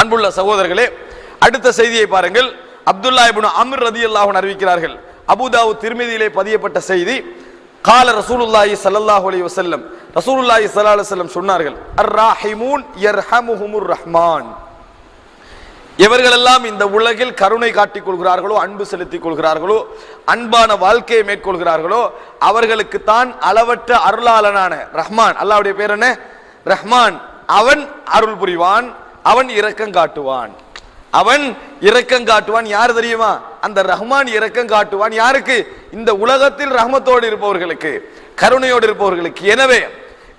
அன்புள்ள சகோதரர்களே அடுத்த செய்தியை பாருங்கள். அப்துல்லா இபுன் அமிர் ரதி அல்லாஹன் அறிவிக்கிறார்கள். அபுதாவு திருமதியிலே பதியப்பட்ட செய்தி கால ரசூலுல்லாஹி ஸல்லல்லாஹு அலைஹி வஸல்லம் ரசூலுல்லாஹி ஸல்லல்லாஹு அலைஹி வஸல்லம் சொன்னார்கள் அர் யர்ஹமுஹுமுர் ரஹ்மான் எவர்களெல்லாம் இந்த உலகில் கருணை காட்டிக் கொள்கிறார்களோ அன்பு செலுத்திக் கொள்கிறார்களோ அன்பான வாழ்க்கையை மேற்கொள்கிறார்களோ அவர்களுக்கு தான் அளவற்ற அருளாளனான ரஹ்மான். அல்லாவுடைய பேர் என்ன? ரஹ்மான். அவன் அருள் புரிவான். அவன் இரக்கம் காட்டுவான். அவன் இரக்கம் காட்டுவான். யார் தெரியுமா? அந்த ரஹ்மான் இரக்கம் காட்டுவான். யாருக்கு? இந்த உலகத்தில் ரஹ்மத்தோடு இருப்பவர்களுக்கு கருணையோடு இருப்பவர்களுக்கு. எனவே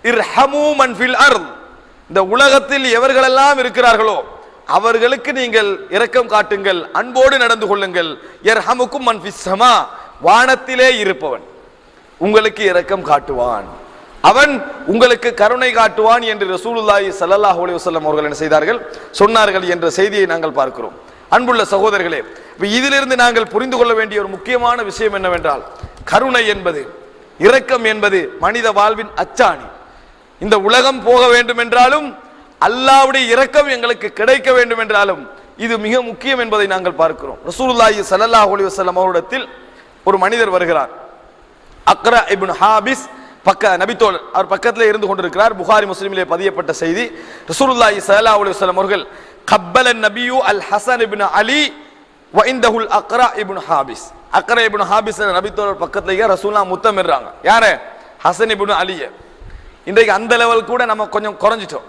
இர்ஹமு மன் அர்த். இந்த உலகத்தில் எவர்களெல்லாம் இருக்கிறார்களோ அவர்களுக்கு நீங்கள் இரக்கம் காட்டுங்கள் அன்போடு நடந்து கொள்ளுங்கள். எர்ஹமுக்கும் மன் ஃபிஸ் வானத்திலே இருப்பவன். உங்களுக்கு இரக்கம் காட்டுவான். அவன் உங்களுக்கு கருணை காட்டுவான் என்று ரசூலுல்லாஹி சல்லாஹ் அலி வஸல்லம் அவர்கள் என்ன செய்தார்கள்? சொன்னார்கள் என்ற செய்தியை நாங்கள் பார்க்கிறோம். அன்புள்ள சகோதரர்களே இதிலிருந்து நாங்கள் புரிந்து கொள்ள வேண்டிய ஒரு முக்கியமான விஷயம் என்னவென்றால் கருணை என்பது இரக்கம் என்பது மனித வாழ்வின் அச்சாணி. இந்த உலகம் போக வேண்டும் என்றாலும் அல்லாவுடைய இரக்கம் எங்களுக்கு கிடைக்க வேண்டும் என்றாலும் இது மிக முக்கியம் என்பதை நாங்கள் பார்க்கிறோம். ரசூலுல்லாஹி சல்லாஹ் அலி வஸல்லம் அவரிடத்தில் ஒரு மனிதர் வருகிறார். அக்ரா இபின் ஹாபிஸ் பக்க நபித்தோல் அவர் பக்கத்தில் இருந்து கொண்டிருக்கிறார். புகாரி முஸ்லீமிலே பதியப்பட்ட செய்தி. ரசூலுல்லாஹி ஸல்லல்லாஹு அலைஹி வஸல்லம் அவர்கள் கப்பல நபியு அல் ஹசன் இப்னு அலி வ இந்தஹுல் Aqra ibn Habis. Aqra ibn Habis நபித்தோல் பக்கத்துல ரசூலுல்லாஹ் முத்தமிடுறாங்க? யாரு? ஹசன் இப்னு அலிய. இன்றைக்கு அந்த லெவல் கூட நம்ம கொஞ்சம் குறைஞ்சிட்டோம்.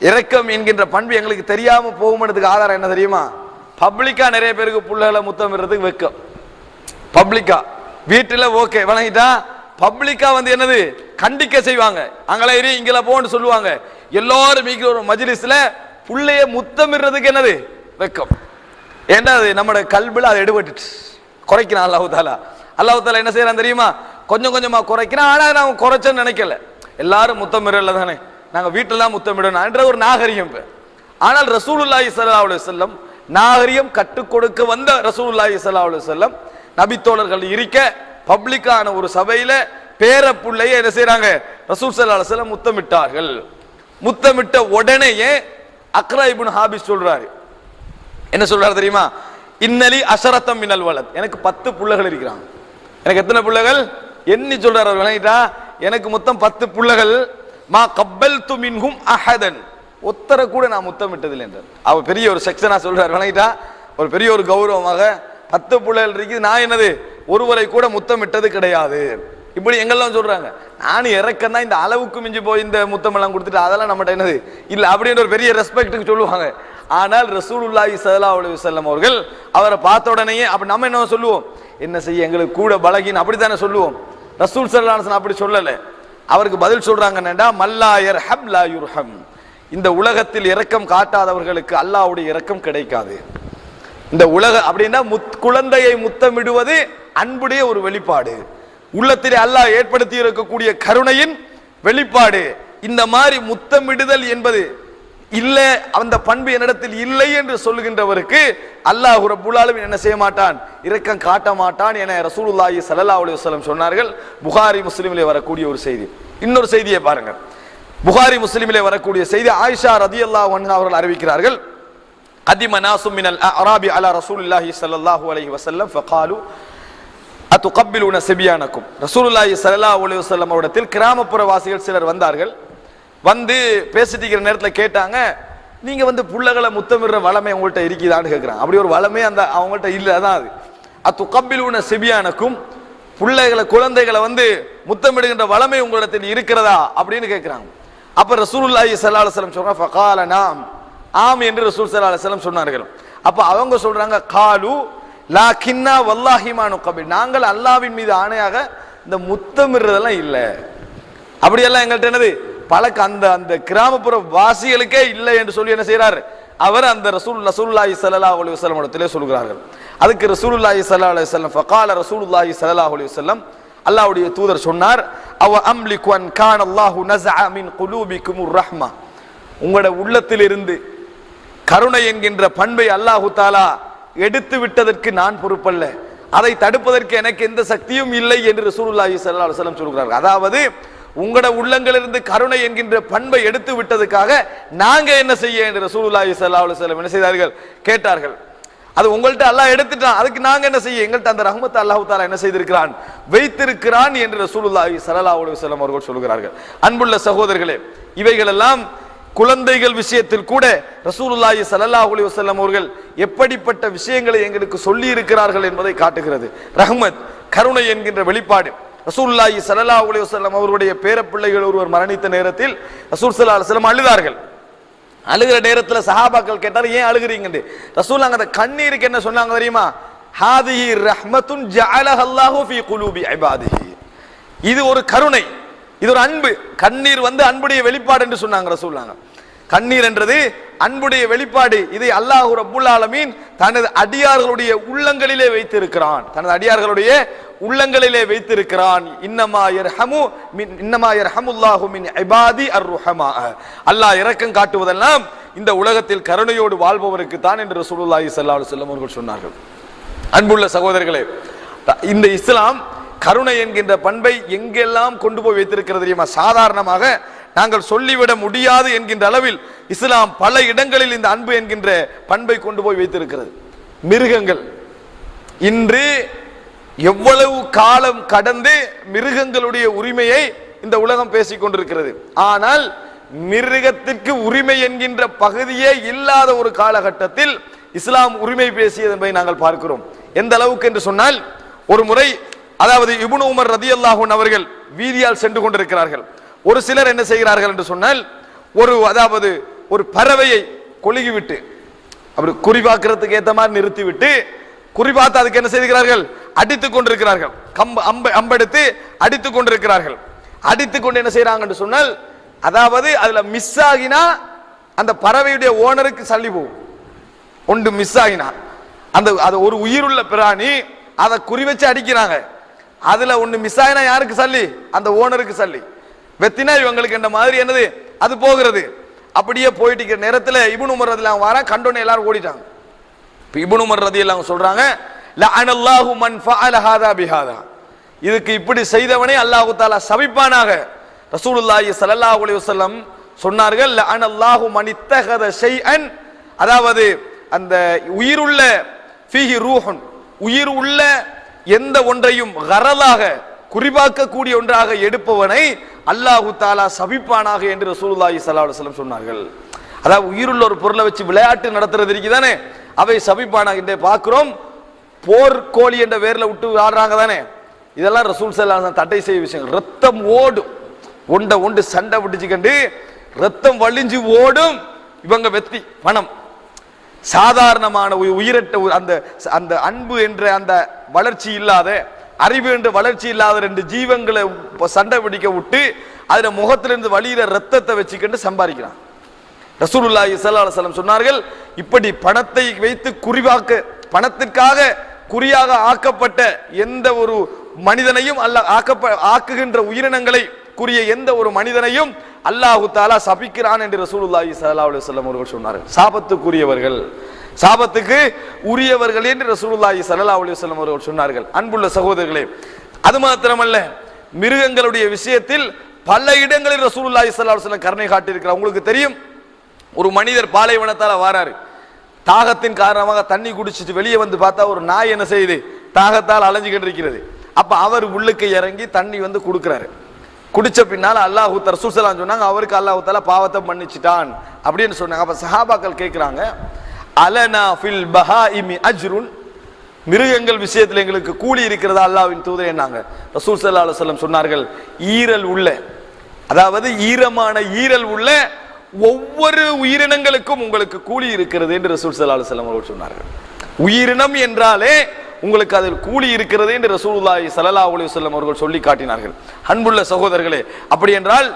இறக்கம் என்கின்ற பண்பு எங்களுக்கு தெரியாம போகும்ன்றதுக்கு ஆதாரம் என்ன தெரியுமா? பப்ளிக்கா நிறைய பேருக்கு புள்ளைகளை முத்தமிடுறதுக்கு வெக்கம். பப்ளிக்கா. வீட்டில் ஓகே வணங்கிட்டா பப்ளிக்கா வந்து என்னது? கண்டிக்க செய்வாங்க. அங்கெல்லாம் இரு இங்கல போன்னு சொல்லுவாங்க. எல்லாரும் மீக்கிற ஒரு மஜ்லிஸ்ல புள்ளைய முத்தமிடுறதுக்கு என்னது? வெக்கம். ஏன்னா அது? நம்மட கல்வில அதை எடுபட்டுச்சு. குறைக்கிறான் அல்லாஹு தாலா அல்லாஹு தாலா என்ன செய்யறான் தெரியுமா? கொஞ்சம் கொஞ்சமா குறைக்கிறான். ஆனா நான் குறைச்சேன்னு நினைக்கல. எல்லாரும் முத்தமிடல தானே. நாங்க வீட்டுல முத்தமிடணும் என்ற ஒரு நாகரிகம் ஆனால் ரசூலுல்லாஹி சல்லா அலைஹி செல்லம் நாகரிகம் கற்றுக் கொடுக்க வந்த ரசூலுல்லாஹி சல்லா அலைஹி செல்லம் நபித்தோழர்கள் இருக்க பப்ளிக்கான ஒரு சபையில பேர புள்ளைய என்ன செய்யறாங்க ரசூல் சல்லா முத்தமிட்டார்கள். முத்தமிட்ட உடனேயே அக்ரா இப்னு ஹாபிஸ் சொல்றாரு. என்ன சொல்றாரு தெரியுமா? இன்னலி அசரத்தம் மின்னல் வளத் எனக்கு பத்து புள்ளைகள் இருக்கிறாங்க. எனக்கு எத்தனை புள்ளைகள்? எண்ணி சொல்றாரு அவர் விளங்கிட்டா? எனக்கு மொத்தம் பத்து புள்ளைகள். மா கப்பல் துமின்ஹும் அஹதன். ஒத்தரை கூட நான் முத்தமிட்டதில்லை என்றார். அவர் பெரிய ஒரு செக்ஷனா சொல்றாரு விளங்கிட்டா? ஒரு பெரிய ஒரு கௌரவமாக பத்து பிள்ளைகள் இருக்குது. நான் என்னது? ஒருவரை கூட முத்தமிட்டது கிடையாது. இப்படி எங்கெல்லாம் சொல்றாங்க? நானும் இறக்கம் தான் இந்த அளவுக்கு மிஞ்சி போய் இந்த முத்தமெல்லாம் கொடுத்துட்டு அதெல்லாம் நம்மகிட்ட என்னது? இல்லை அப்படின்ற ஒரு பெரிய ரெஸ்பெக்ட்டுக்கு சொல்லுவாங்க. ஆனால் ரசூலுல்லாஹி ஸல்லல்லாஹு அலி வல்லம் அவர்கள் அவரை பார்த்த உடனேயே அப்படி நம்ம என்ன சொல்லுவோம்? என்ன செய்ய எங்களுக்கு கூட பலகின் அப்படித்தானே சொல்லுவோம்? ரசூல் ஸல்லல்லாஹு அப்படி சொல்லலை. அவருக்கு பதில் சொல்றாங்க மல்லாயர் ஹம் லா யுர்ஹம். இந்த உலகத்தில் இரக்கம் காட்டாதவர்களுக்கு அல்லாஹ்வுடைய இரக்கம் கிடைக்காது. இந்த உலக அப்படின்னா முத் குழந்தையை முத்தமிடுவது அன்புடைய ஒரு வெளிப்பாடு. உள்ளத்திலே அல்லாஹ் ஏற்படுத்தி இருக்கக்கூடிய கருணையின் வெளிப்பாடு. இந்த மாதிரி முத்தமிடுதல் என்பது இல்லை அந்த பண்பு என்னிடத்தில் இல்லை என்று சொல்லுகின்றவருக்கு அல்லாஹ் ரபுல்லாலும் என்ன செய்ய மாட்டான்? இரக்கம் காட்ட மாட்டான் என ரசூலுல்லாஹி சல்லா அலி வஸல்லம் சொன்னார்கள். புகாரி முஸ்லீமிலே வரக்கூடிய ஒரு செய்தி. இன்னொரு செய்தியை பாருங்கள். புகாரி முஸ்லீமிலே வரக்கூடிய செய்தி ஆயிஷா ரதி அல்லா அவர்கள் அறிவிக்கிறார்கள். قدم ناس من الأعراب على رسول الله صلى الله عليه وسلم فقالوا அத்துகப்பிலுன செபியானக்கும் ரசூலுல்லாஹி ஸல்லல்லாஹு அலைஹி வஸல்லம் அவரிடத்தில் கிராமப்புற வாசிகள் சிலர் வந்தார்கள் வந்து பேசிட்டு இருக்கிற நேரத்தில் கேட்டாங்க நீங்க வந்து புள்ளகளை முத்தமிடுற வளமை உங்கள்கிட்ட இருக்குதான்னு கேட்குறாங்க அப்படி ஒரு வளமே அந்த அவங்கள்ட்ட இல்லை அதான் அது அத்துகப்பிலுன செபியானக்கும் பிள்ளைகளை குழந்தைகளை வந்து முத்தமிடுகின்ற வளமை உங்களிடத்தில் இருக்கிறதா அப்படின்னு கேட்குறாங்க அப்ப ரசூலுல்லாஹி ஸல்லல்லாஹு அலைஹி வஸல்லம் சொல்றாங்க ஃபகால நாம் ஆம் என்று ரசூல் சல்லா அலைஹி சொன்னார்கள். அப்போ அவங்க சொல்றாங்க காலு லா கின்னா வல்லாஹிமானு கபில் நாங்கள் அல்லாவின் மீது ஆணையாக இந்த முத்தமிடுறதெல்லாம் இல்லை. அப்படியெல்லாம் எங்கள்கிட்ட என்னது? பழக்க அந்த அந்த கிராமப்புற வாசிகளுக்கே இல்லை என்று சொல்லி என்ன செய்கிறார் அவர் அந்த ரசூல் ரசூல்லாஹி சல்லா அலி வல்லம் இடத்திலே சொல்கிறார்கள். அதுக்கு ரசூலுல்லாஹி சல்லா அலி வல்லம் ஃபகால ரசூலுல்லாஹி சல்லா அலி வல்லம் அல்லாஹ்வுடைய தூதர் சொன்னார் அவ அம்லிகு அன் கான் அல்லாஹு நஸஅ மின் குலூபிக்கும் ரஹ்மா. உங்களோட உள்ளத்திலிருந்து கருணை என்கின்ற பண்பை அல்லாஹு தாலா எடுத்து விட்டதற்கு நான் பொறுப்பல்ல. அதை தடுப்பதற்கு எனக்கு எந்த சக்தியும் இல்லை என்று ரசூலுல்லாஹி ஸல்லல்லாஹு அலைஹி வஸல்லம் சொல்கிறார்கள். அதாவது உங்களோட உள்ளங்களிலிருந்து கருணை என்கின்ற பண்பை எடுத்து விட்டதுக்காக நாங்க என்ன செய்ய என்று ரசூலுல்லாஹி ஸல்லல்லாஹு அலைஹி வஸல்லம் என்ன செய்தார்கள்? கேட்டார்கள். அது உங்கள்ட்ட அல்லாஹ் எடுத்துட்டான். அதுக்கு நாங்க என்ன செய்ய? எங்கள்ட்ட அந்த ரஹமத் அல்லாஹ் தாலா என்ன செய்திருக்கிறான்? வைத்திருக்கிறான் என்று ரசூலுல்லாஹி ஸல்லல்லாஹு அலைஹி வஸல்லம் அவர்கள் சொல்கிறார்கள். அன்புள்ள சகோதரர்களே இவைகளெல்லாம் குழந்தைகள் விஷயத்தில் கூட ரசூலுல்லாஹி ஸல்லல்லாஹு அலி வசல்லம் அவர்கள் எப்படிப்பட்ட விஷயங்களை எங்களுக்கு சொல்லி இருக்கிறார்கள் என்பதை காட்டுகிறது. ரஹ்மத் கருணை என்கின்ற வெளிப்பாடு. ரசூல்லாஹி ஸல்லல்லாஹு அலி வசல்லம் அவருடைய பேரப்பிள்ளைகள் ஒருவர் மரணித்த நேரத்தில் ரசூல் சல்லா அலுவலம் அழுதார்கள். அழுகிற நேரத்தில் சஹாபாக்கள் கேட்டார் ஏன் அழுகிறீங்க ரசூல் அந்த கண்ணீருக்கு என்ன சொன்னாங்க தெரியுமா? ஹாதிஹி ரஹ்மத்துன் ஜஅலஹல்லாஹு ஃபீ குலூபி இபாதிஹி. இது ஒரு கருணை. இது ஒரு அன்பு. கண்ணீர் வந்து அன்புடைய வெளிப்பாடு என்று சொன்னாங்க ரசூல்லாங்க கண்ணீர் என்றது அன்புடைய வெளிப்பாடு. இதை அல்லாஹ் ரபுல் ஆலமீன் தனது அடியார்களுடைய உள்ளங்களிலே வைத்திருக்கிறான். தனது அடியார்களுடைய உள்ளங்களிலே வைத்திருக்கிறான். இன்னமா யர்ஹமு மின் இன்னமா யர்ஹமுல்லாஹு மின் இபாதி அர்ருஹமா. அல்லாஹ் இரக்கம் காட்டுவதெல்லாம் இந்த உலகத்தில் கருணையோடு வாழ்பவருக்கு தான் என்று ரசூலுல்லாஹி ஸல்லல்லாஹு அலைஹி வஸல்லம் அவர்கள் சொன்னார்கள். அன்புள்ள சகோதரர்களே இந்த இஸ்லாம் கருணை என்கின்ற பண்பை எங்கெல்லாம் கொண்டு போய் வைத்திருக்கிறது தெரியுமா? சாதாரணமாக நாங்கள் சொல்லிவிட முடியாது என்கின்ற அளவில் இஸ்லாம் பல இடங்களில் இந்த அன்பு என்கின்ற பண்பை கொண்டு போய் வைத்திருக்கிறது. மிருகங்கள். இன்று எவ்வளவு காலம் கடந்து மிருகங்களுடைய உரிமையை இந்த உலகம் பேசிக் கொண்டிருக்கிறது. ஆனால் மிருகத்திற்கு உரிமை என்கின்ற பகுதியே இல்லாத ஒரு காலகட்டத்தில் இஸ்லாம் உரிமை பேசியது என்பதை நாங்கள் பார்க்கிறோம். எந்த அளவுக்கு என்று சொன்னால் ஒரு முறை அதாவது இபுன் உமர் ரதியல்லாஹு அவர்கள் வீதியால் சென்று கொண்டிருக்கிறார்கள். ஒரு சிலர் என்ன செய்கிறார்கள் என்று சொன்னால் ஒரு அதாவது ஒரு பறவையை கொழுகிவிட்டு அப்படி குறிபாக்கிறதுக்கு ஏற்ற மாதிரி நிறுத்திவிட்டு குறிபார்த்து அதுக்கு என்ன செய்கிறார்கள் அடித்துக் கொண்டிருக்கிறார்கள். கம்ப அம்ப அம்பெடுத்து அடித்துக் கொண்டிருக்கிறார்கள். அடித்துக் கொண்டு என்ன செய்யறாங்கன்னு சொன்னால் அதாவது அதுல மிஸ் ஆகினா அந்த பறவையுடைய ஓனருக்கு சல்லி போகும். ஒன்று மிஸ் ஆகினா. அந்த அது ஒரு உயிருள்ள பிராணி அதை குறி வச்சு அடிக்கிறாங்க. அதுல ஒண்ணு மிஸ் ஆயினா யாருக்கு சல்லி? அந்த ஓனருக்கு சல்லி. வெத்தினா இவங்களுக்கு இந்த மாதிரி என்னது? அது போகிறது. அப்படியே போயிட்டு இருக்கிற நேரத்தில் இபுன் உமர் ரதில வர கண்டோன்னு எல்லாரும் ஓடிட்டாங்க. இப்போ இப்னு உமர் எல்லாம் சொல்றாங்க லஅனல்லாஹு மன் ஃபஅல ஹாதா பிஹாதா. இதுக்கு இப்படி செய்தவனே அல்லாஹு தஆலா சபிப்பானாக. ரசூலுல்லாஹி ஸல்லல்லாஹு அலைஹி வஸல்லம் சொன்னார்கள் லஅனல்லாஹு மன் இத்தகத ஷைஅன். அதாவது அந்த உயிருள்ள ஃபீஹி ரூஹுன் உயிர் உள்ள எந்த ஒன்றையும் கரலாக குறிபாக்கக்கூடிய ஒன்றாக எடுப்பவனை அல்லாஹு தாலா சபிப்பானாக என்று ரசூலுல்லாஹி ஸல்லல்லாஹு அலைஹி சொன்னார்கள். அதாவது உயிருள்ள ஒரு பொருளை வச்சு விளையாட்டு நடத்துறது இருக்குதானே? அவை சபிப்பானாக இன்றைய பார்க்கிறோம். போர் கோழி என்ற வேரில் விட்டு ஆடுறாங்க தானே? இதெல்லாம் ரசூல் ஸல்லல்லாஹு தட்டை செய்ய விஷயம். ரத்தம் ஓடும். ஒண்ட ஒண்டு சண்டை விட்டுச்சுக்கண்டு ரத்தம் வழிஞ்சு ஓடும். இவங்க வெத்தி பணம் சாதாரணமான உயிரட்ட அந்த அந்த அன்பு என்ற அந்த வளர்ச்சி இல்லாத அறிவு என்று வளர்ச்சி இல்லாத ரெண்டு ஜீவங்களை சண்டை பிடிக்க விட்டு அதில் முகத்திலிருந்து வழியிற ரத்தத்தை வச்சுக்கிட்டு சம்பாதிக்கிறான். ரசூலுல்லா ஸல்லல்லாஹு சொன்னார்கள் இப்படி பணத்தை வைத்து குறிவாக்க பணத்திற்காக குறியாக ஆக்கப்பட்ட எந்த ஒரு மனிதனையும் அல்ல ஆக்கப்ப ஆக்குகின்ற உயிரினங்களை கூறிய எந்த ஒரு மனிதனையும் அல்லாஹு தாலா சபிக்கிறான் என்று ரசூலுல்லாஹி சல்லா அலுவலம் அவர்கள் சொன்னார்கள். சாபத்துக்குரியவர்கள். சாபத்துக்கு உரியவர்கள் என்று ரசூலுல்லாஹி ஸல்லல்லாஹு அலைஹி வஸல்லம் அவர்கள் சொன்னார்கள். அன்புள்ள சகோதரர்களே அது மாத்திரமல்ல மிருகங்களுடைய விஷயத்தில் பல இடங்களில் ரசூலுல்லாஹி ஸல்லல்லாஹு அலைஹி வஸல்லம் கருணை காட்டியிருக்கிறார். உங்களுக்கு தெரியும் ஒரு மனிதர் பாலைவனத்தால் வாராரு. தாகத்தின் காரணமாக தண்ணி குடிச்சிட்டு வெளியே வந்து பார்த்தா ஒரு நாய் என்ன செய்யுது? தாகத்தால் அலைஞ்சுக்கிட்டு இருக்கிறது அப்போ அவர் உள்ளுக்கு இறங்கி தண்ணி வந்து கொடுக்குறாரு. குடிச்ச பின்னால் அல்லாஹு ரசூசலாம் சொன்னாங்க அவருக்கு அல்லாஹு தாலா பாவத்தை மன்னிச்சிட்டான் அப்படின்னு சொன்னாங்க. அப்போ சஹாபாக்கள் கேட்குறாங்க அலனா ஃபில் பஹாஇமி அஜ்ருன். மிருகங்கள் விஷயத்தில் எங்களுக்கு கூலி இருக்கிறதா அல்லாவின் தூதரே என்னாங்க? ரசூல் சல்லா அலுவலம் சொன்னார்கள் ஈரல் உள்ள. அதாவது ஈரமான ஈரல் உள்ள ஒவ்வொரு உயிரினங்களுக்கும் உங்களுக்கு கூலி இருக்கிறது என்று ரசூல் சல்லா அலுவலம் அவர்கள் சொன்னார்கள். உயிரினம் என்றாலே உங்களுக்கு அதில் கூலி இருக்கிறது என்று ரசூலுல்லாஹி சல்லா அலி வஸல்லம் அவர்கள் சொல்லி காட்டினார்கள். அன்புள்ள சகோதரர்களே அப்படி என்றால்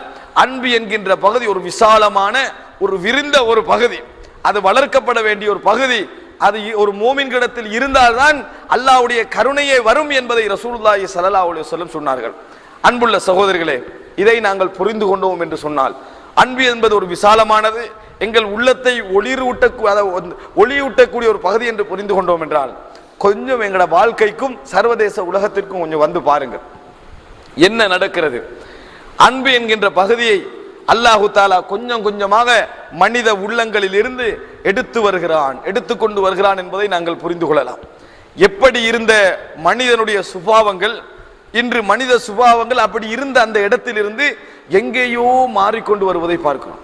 அன்பு என்கின்ற பகுதி ஒரு விசாலமான ஒரு விரிந்த ஒரு பகுதி. அது வளர்க்கப்பட வேண்டிய ஒரு பகுதி. அது ஒரு மோமின் கிடத்தில் இருந்தால்தான் அல்லாவுடைய கருணையே வரும் என்பதை ரசூலுல்லாஹி ஸல்லல்லாஹு அலைஹி சொன்னார்கள். அன்புள்ள சகோதரிகளே இதை நாங்கள் புரிந்து கொண்டோம் என்று சொன்னால் அன்பு என்பது ஒரு விசாலமானது. எங்கள் உள்ளத்தை ஒளிரூட்ட ஒளியூட்டக்கூடிய ஒரு பகுதி என்று புரிந்து கொண்டோம் என்றால் கொஞ்சம் எங்களோட வாழ்க்கைக்கும் சர்வதேச உலகத்திற்கும் கொஞ்சம் வந்து பாருங்கள். என்ன நடக்கிறது? அன்பு என்கின்ற பகுதியை அல்லாஹு தாலா கொஞ்சம் கொஞ்சமாக மனித உள்ளங்களில் இருந்து எடுத்து வருகிறான் எடுத்துக்கொண்டு வருகிறான் என்பதை நாங்கள் புரிந்து கொள்ளலாம். எப்படி இருந்த மனிதனுடைய சுபாவங்கள் இன்று மனித சுபாவங்கள் அப்படி இருந்த அந்த இடத்திலிருந்து எங்கேயோ மாறிக்கொண்டு வருவதை பார்க்கிறோம்.